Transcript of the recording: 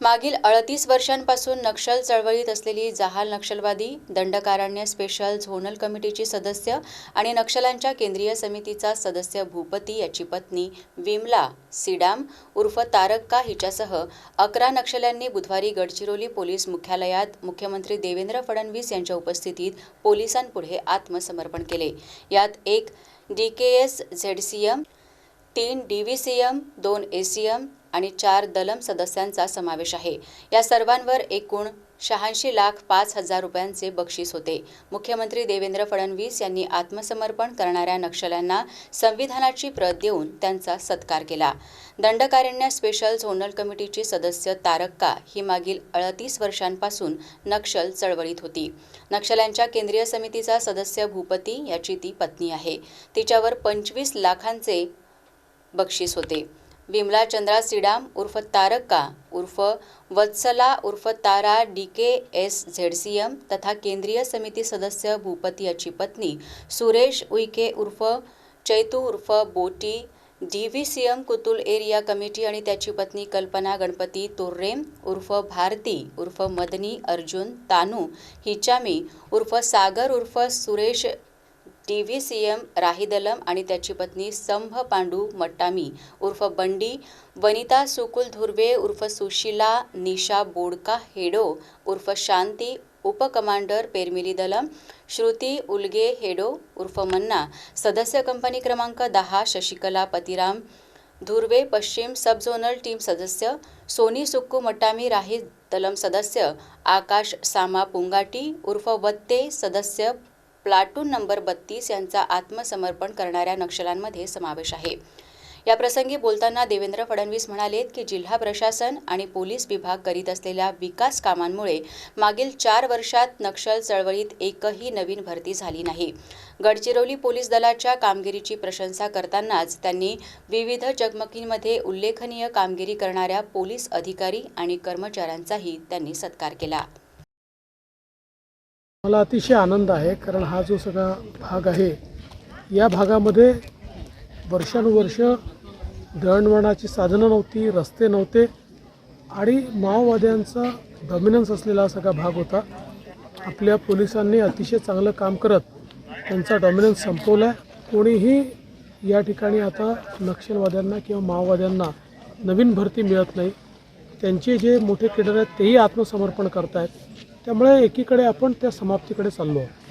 मागील अडतीस वर्षांपासून नक्षल चळवळीत असलेली जहाल नक्षलवादी दंडकारण्य स्पेशल झोनल कमिटीची सदस्य आणि नक्षलांच्या केंद्रीय समितीचा सदस्य भूपती याची पत्नी विमला सिडाम उर्फ तारक्का हिच्यासह अकरा नक्षल्यांनी बुधवारी गडचिरोली पोलीस मुख्यालयात मुख्यमंत्री देवेंद्र फडणवीस यांच्या उपस्थितीत पोलिसांपुढे आत्मसमर्पण केले. यात एक D K S Z C M तीन डी व्ही सी एम दोन ए सी एम आणि चार दलम सदस्यांचा समावेश आहे. या सर्वांवर एकूण शहाऐंशी लाख पाच हजार रुपयांचे बक्षीस होते. मुख्यमंत्री देवेंद्र फडणवीस यांनी आत्मसमर्पण करणाऱ्या नक्षल्यांना संविधानाची प्रत देऊन त्यांचा सत्कार केला. दंडकारण्य स्पेशल झोनल कमिटीची सदस्य तारक्का ही मागील अडतीस वर्षांपासून नक्षल चळवळीत होती. नक्षल्यांच्या केंद्रीय समितीचा सदस्य भूपती याची ती पत्नी आहे. तिच्यावर पंचवीस लाखांचे बक्षीस होते. विमलाचंद्रा सिडाम उर्फ तारक्का उर्फ वत्सला उर्फ Tara D K S Z C M तथा केंद्रीय समिती सदस्य भूपती याची पत्नी सुरेश उईके उर्फ चैतू उर्फ Boti D V C M Kutul area committee आणि त्याची पत्नी कल्पना गणपती तोर्रेम उर्फ भारती उर्फ मदनी अर्जुन तानू हिचामी उर्फ सागर उर्फ Suresh T V C M Rahidalam आणि त्याची पत्नी संभ पांडू मट्टामी उर्फ बंडी वनिता सुकुल धुर्वे उर्फ सुशिला निशा बोडका हेडो उर्फ शांती उपकमांडर पेरमिली दलम श्रुती उलगे हेडो उर्फ मन्ना सदस्य कंपनी क्रमांक दहा शशिकला पतिराम धुर्वे पश्चिम सब झोनल टीम सदस्य सोनी सुक्कू मट्टामी राही दलम सदस्य आकाश सामा पुंगाटी उर्फ वत्ते सदस्य प्लाटून नंबर बत्तीस यांचा आत्मसमर्पण करणाऱ्या नक्षलांमध्ये समावेश आहे. या प्रसंगी बोलताना देवेंद्र फडणवीस म्हणालेत की जिल्हा प्रशासन आणि पोलीस विभाग करीत असलेल्या विकास कामांमुळे मागील चार वर्षात नक्षल चळवळीत एकही नवीन भरती झाली नाही. गडचिरोली पोलीस दलाच्या कामगिरीची प्रशंसा करतानाच त्यांनी विविध चकमकींमध्ये उल्लेखनीय कामगिरी करणाऱ्या पोलीस अधिकारी आणि कर्मचाऱ्यांचाही त्यांनी सत्कार केला. मला अतिशय आनंद आहे कारण हा जो सगळा भाग आहे या भागामध्ये वर्षानुवर्ष दळणवळणाची साधनं नव्हती रस्ते नव्हते आणि माओवाद्यांचा डॉमिनन्स असलेला हा सगळा भाग होता. आपल्या पोलिसांनी अतिशय चांगलं काम करत त्यांचा डॉमिनन्स संपवला आहे कोणीही या ठिकाणी आता नक्षलवाद्यांना किंवा माओवाद्यांना नवीन भरती मिळत नाही. त्यांचे जे मोठे केडर आहेत तेही आत्मसमर्पण करत आहेत त्यामुळे एकीकडे आपण त्या समाप्तीकडे चाललो आहोत.